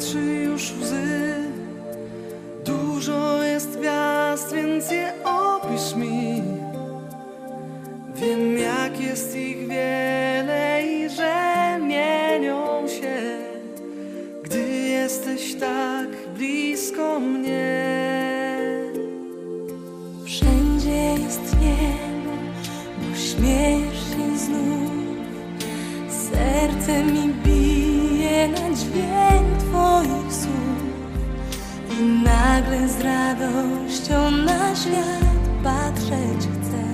patrzy już łzy. Dużo jest gwiazd, więc je opisz mi. Wiem jak jest ich wiele i że mienią się. Gdy jesteś tak blisko mnie. Wszędzie jest niebo, bo śmiejesz się znów. Serce mi bije na dźwięk. Nagle z radością na świat patrzeć chcę,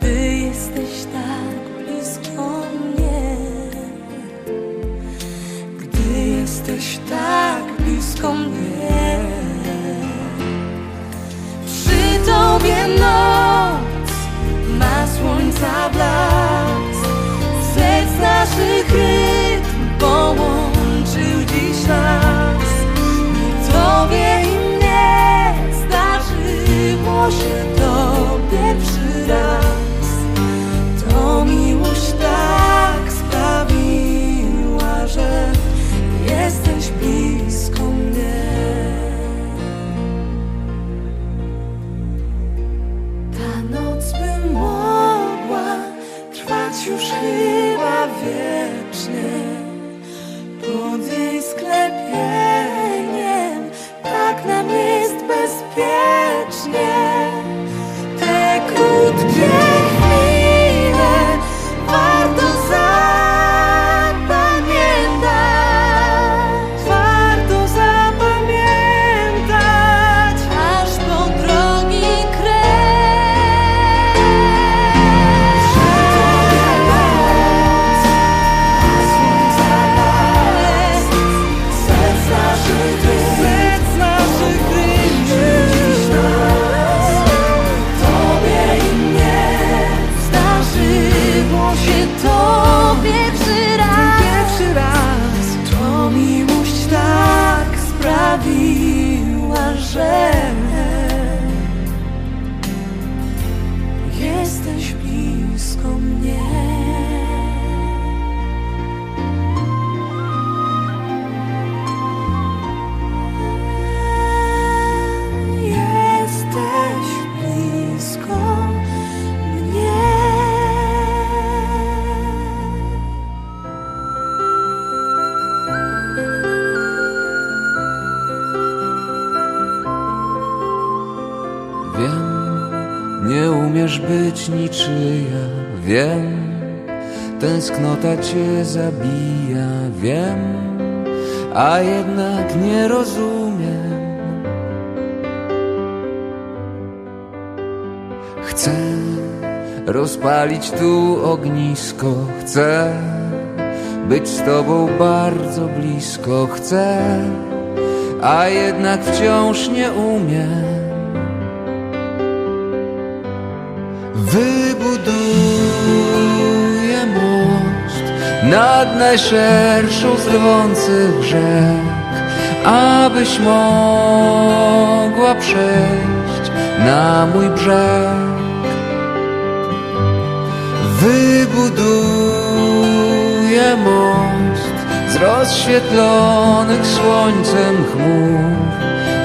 gdy jesteś tak Wiem, nie umiesz być niczyja, wiem, tęsknota cię zabija, wiem, a jednak nie rozumiem. Chcę rozpalić tu ognisko, chcę być z tobą bardzo blisko, chcę, a jednak wciąż nie umiem. Wybuduję most nad najszerszą z rwących rzek, abyś mogła przejść na mój brzeg. Wybuduję most z rozświetlonych słońcem chmur,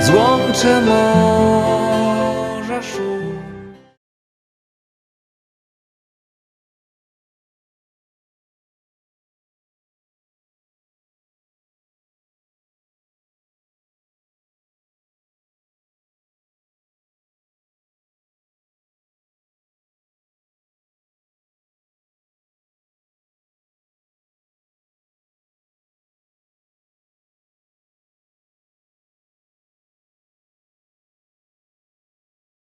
złączę most